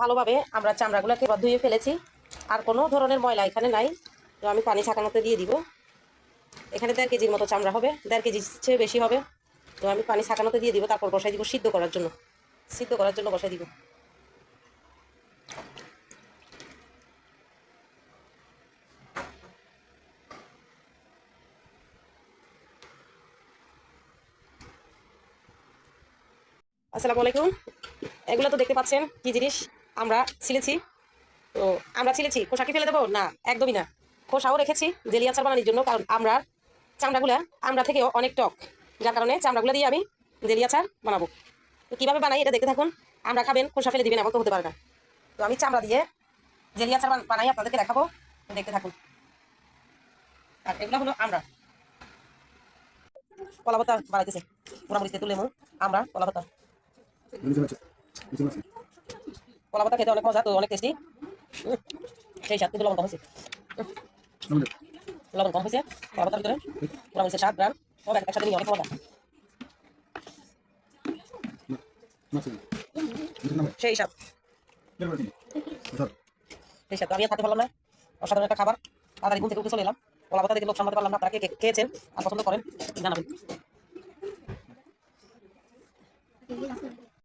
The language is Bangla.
ভালোভাবে আমরা চামড়াগুলোকে ধুয়ে ফেলেছি। আর কোনো ধরনের ময়লা এখানে নাই। তো আমি পানি ছাকানোতে দিয়ে দিব। এখানে দেড় কেজির মতো চামড়া হবে। দেড় কেজির চেয়ে বেশি হবে। তো আমি পানি ছাকানোতে দিয়ে দিব। তারপর বসাই দিব সিদ্ধ করার জন্য। সিদ্ধ করার জন্য বসাই দিব। আসসালামু আলাইকুম। এগুলো তো দেখতে পাচ্ছেন। কি জিনিস? আমরা ছিলেছি। তো আমরা ছিলেছি। খোসা কি ফেলে দেবো? না, একদমই না। খোসাও রেখেছি জেলি আচার বানানোর জন্য, কারণ আমরা চামড়াগুলা, আমরা থেকেও অনেক টক। যার কারণে চামড়াগুলো দিয়ে আমি জেলি আচার বানাবো। তো কীভাবে বানাই এটা দেখতে থাকুন। আমরা খাবেন, খোসা ফেলে দিবেন, এমন তো হতে পারে না। তো আমি চামড়া দিয়ে জেলি আচার বানাই, আপনাদেরকে দেখাবো। দেখতে থাকুন। আর এগুলো হলো আমরা। কলাপাতা বানাইতেছে। মোটামুটি তুলে আমরা কলাপাতা। কলা পাতা খেতে অনেক মজা তো অনেক টেস্টি সেই স্বাদ কিন্তু লবণ কম হয়েছে। লবণ কম হয়েছে কলা পাতার ভিতরে। পুরো হয়েছে সাত গ্রাম। সব একসাথে নিয়ে অনেক মজা। সেই স্বাদ। সেই স্বাদ। আমি আর থাকতে পারলাম না। অসাধারণ একটা খাবার। তাড়াতাড়ি ঘুম থেকে উঠে চলে এলাম। কলা পাতা দেখে লোক সামলাতে পারলাম না। আপনারা কে খেয়েছেন আর পছন্দ করেন জানাবেন।